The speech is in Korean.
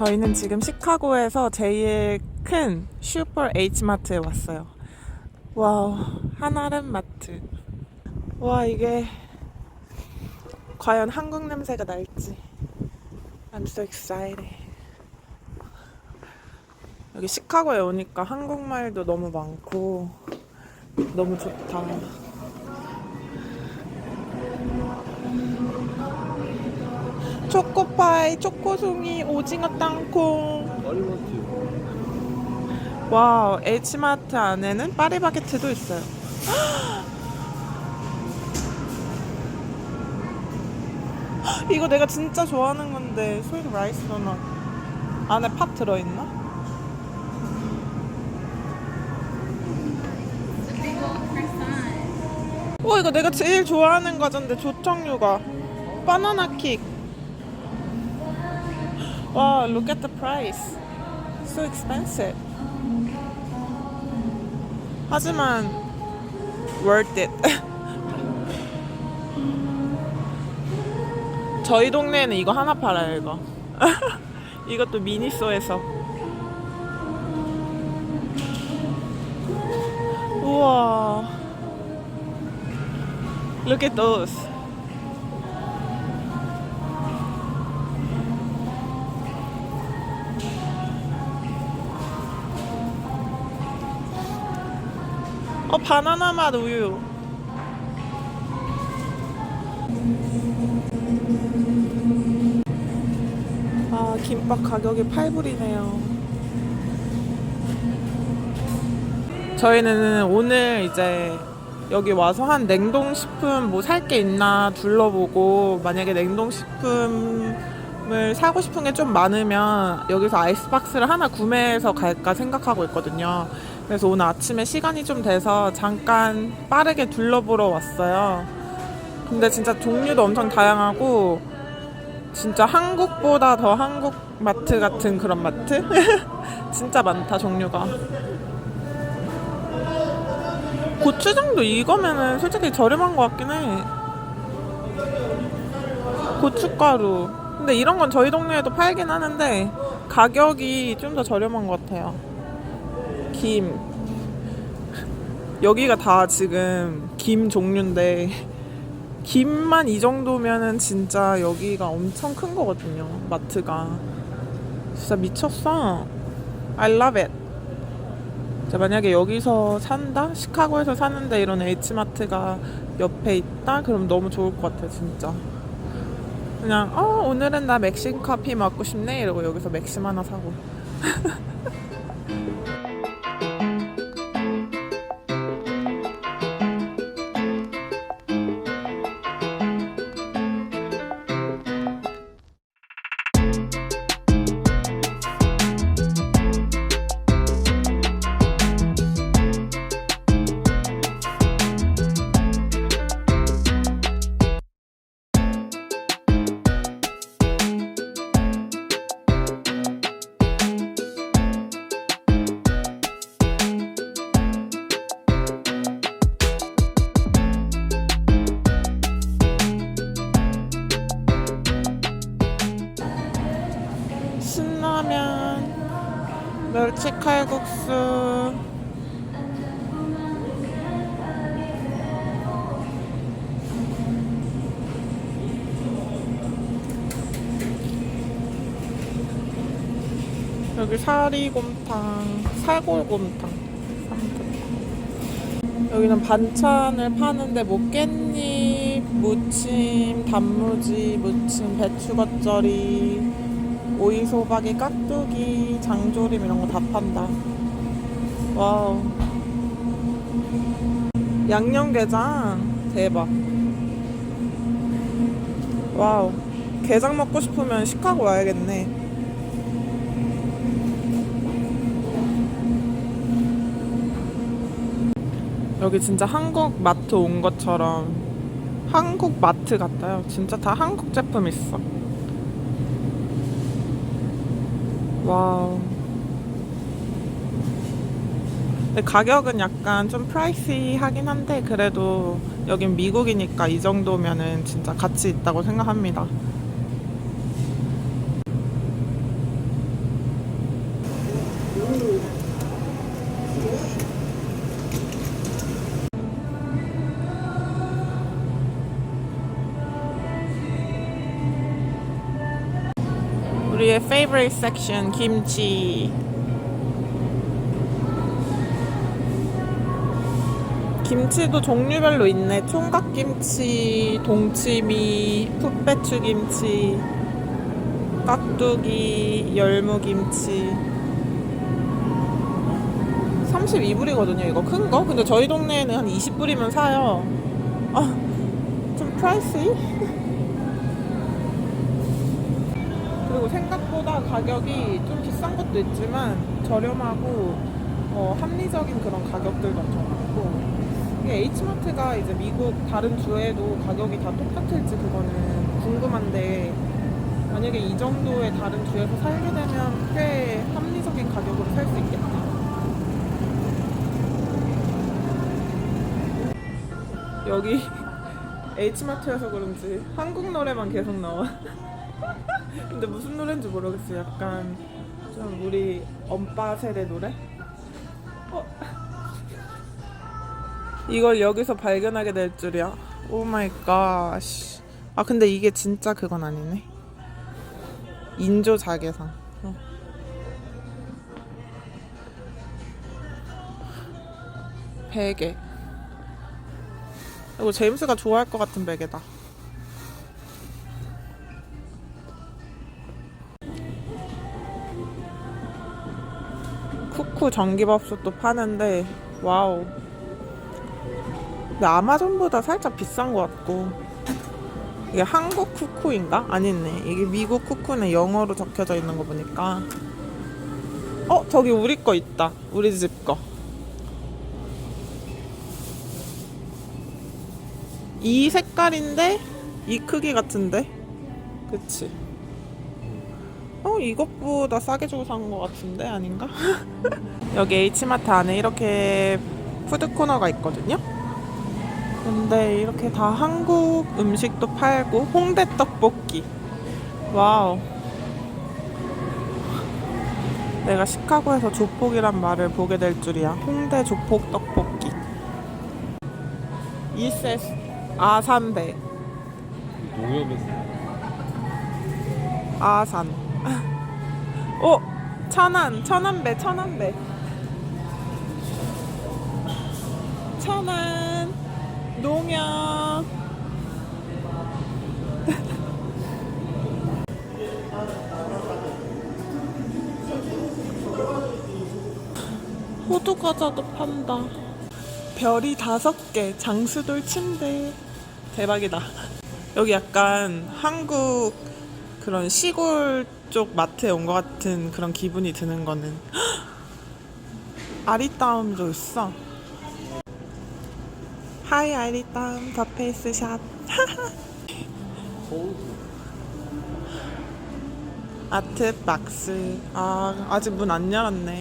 저희는 지금 시카고에서 제일 큰 슈퍼 H마트에 왔어요. 와우, 한아름 마트. 와, 이게 과연 한국 냄새가 날지. I'm so excited. 여기 시카고에 오니까 한국말도 너무 많고 너무 좋다. 초코파이, 초코송이, 오징어 땅콩. 와우, H마트 안에는 파리바게트도 있어요. 이거 내가 진짜 좋아하는 건데 스위트 라이스 도넛 안에 팥 들어있나? 오 이거 내가 제일 좋아하는 과자인데 조청유가 바나나 킥. 와, look at the price. So expensive. 하지만 worth it. 저희 동네에는 이거 하나 팔아요, 이거. 이것도 미니소에서. 우와. Look at those. 어, 바나나 맛 우유. 아, 김밥 가격이 8불이네요. 저희는 오늘 이제 여기 와서 한 냉동식품 뭐 살 게 있나 둘러보고 만약에 냉동식품을 사고 싶은 게 좀 많으면 여기서 아이스박스를 하나 구매해서 갈까 생각하고 있거든요. 그래서 오늘 아침에 시간이 좀 돼서 잠깐 빠르게 둘러보러 왔어요. 근데 진짜 종류도 엄청 다양하고 진짜 한국보다 더 한국 마트 같은 그런 마트? 진짜 많다 종류가. 고추장도 이거면은 솔직히 저렴한 것 같긴 해. 고춧가루. 근데 이런 건 저희 동네에도 팔긴 하는데 가격이 좀 더 저렴한 것 같아요. 김. 여기가 다 지금 김 종류인데 김만 이 정도면은 진짜 여기가 엄청 큰 거거든요. 마트가. 진짜 미쳤어. I love it. 자, 만약에 여기서 산다? 시카고에서 사는데 이런 H마트가 옆에 있다? 그럼 너무 좋을 것 같아, 진짜. 그냥, 어, 오늘은 나 맥심 커피 먹고 싶네? 이러고 여기서 맥심 하나 사고. 칼국수. 여기 사리곰탕, 살골곰탕. 삼겹. 여기는 반찬을 파는데 뭐 깻잎, 무침, 단무지, 무침, 배추 겉절이, 오이 소박이, 깍두기, 장조림 이런 거 다 판다. 와우. 양념게장 대박. 와우. 게장 먹고 싶으면 시카고 와야겠네. 여기 진짜 한국 마트 온 것처럼 한국 마트 같아요. 진짜 다 한국 제품 있어. 와우. 근데 가격은 약간 좀 프라이시하긴 한데 그래도 여긴 미국이니까 이 정도면은 진짜 가치 있다고 생각합니다. Favorite section 김치. 김치도 종류별로 있네. 총각김치, 동치미, 풋배추김치, 깍두기, 열무김치. 32불이거든요, 이거 큰 거. 근데 저희 동네에는 한 20불이면 사요. 아, 좀 프라이시? 그리고 생각보다 가격이 좀 비싼 것도 있지만 저렴하고 어, 합리적인 그런 가격들도 많고 이게 H마트가 이제 미국 다른 주에도 가격이 다 똑같을지 그거는 궁금한데 만약에 이 정도의 다른 주에서 살게 되면 꽤 합리적인 가격으로 살 수 있겠다. 여기 H마트여서 그런지 한국 노래만 계속 나와. 근데 무슨 노래인지 모르겠어. 약간 좀 우리 엄빠 세대 노래? 어? 이걸 여기서 발견하게 될 줄이야. 오 마이 갓. 아 근데 이게 진짜 그건 아니네. 인조 자개상. 어. 베개. 이거 제임스가 좋아할 것 같은 베개다. 쿠쿠 전기밥솥도 파는데 와우. 근데 아마존보다 살짝 비싼 것 같고 이게 한국 쿠쿠인가? 아니네. 이게 미국 쿠쿠네 영어로 적혀져 있는 거 보니까 어 저기 우리 거 있다. 우리 집 거. 이 색깔인데 이 크기 같은데 그치 어 이것보다 싸게 주고 산 것 같은데? 아닌가? 여기 H마트 안에 이렇게 푸드 코너가 있거든요? 근데 이렇게 다 한국 음식도 팔고 홍대 떡볶이. 와우. 내가 시카고에서 조폭이란 말을 보게 될 줄이야. 홍대 조폭 떡볶이? 이세스 아산배 농협에서. 아산 오 천안 천안배 천안배. 천안 농협. 호두 과자도 판다. 별이 다섯 개 장수돌 침대. 대박이다. 여기 약간 한국 그런 시골 쪽 마트에 온 것 같은 그런 기분이 드는 거는. 아리따움도 있어. 하이 아리따움. 더 페이스샵 아트 박스. 아 아직 문 안 열었네